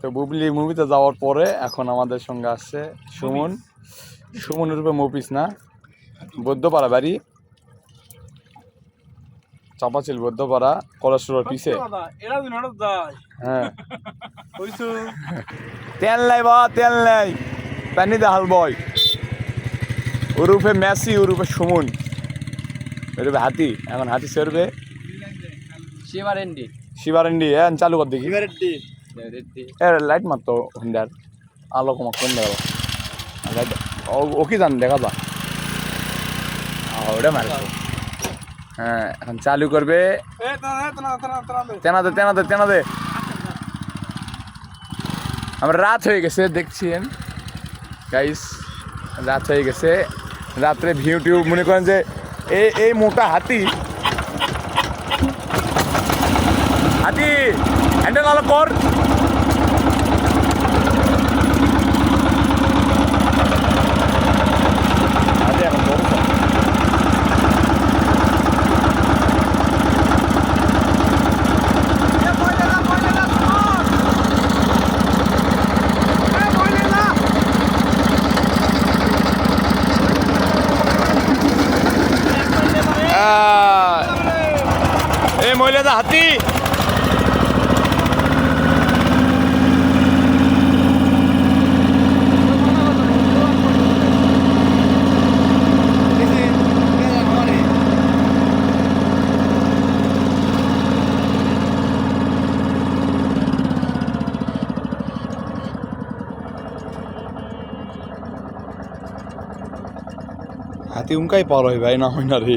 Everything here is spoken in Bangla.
তো বুবলি মুভিতে যাওয়ার পরে এখন আমাদের সঙ্গে আসছে সুমন। সুমন রূপে মফিস না। বৌদ্ধপাড়া বাড়ি। চাপাচিল বৌদ্ধপাড়া পিছে। দিন হঠাৎ যায় হ্যাঁ। তেল নাই বা তেল নাই। পানি দে হাল বয়। ওরূপে মেসি ওরূপে সুমন। ওরূপে হাতি। এখন হাতি সেরবে। শিবারেন্ডি শিবারেন্ডি হ্যাঁ চালু কর দেখি। রেডি লাইট মারতো হুন্ডার আলো কমা কম দেখা লাইট ও কি জান দেখা যা আহ, ওটা মারে হ্যাঁ এখন চালু করবে এ তানা তানা তানা তানা তেনা দে তেনা দে তেনা দে। আমরা রাত হয়ে গেছে দেখছেন? গাইস রাত হয়ে গেছে। রাত্রে ভিউ টিউ মনে করেন যে এই এই মোটা হাতি। হাতি! হ্যান্ডেল আলো কর মহিলাটা হাতি হাতি উনকাই পার হয় ভাই না হয় না রে।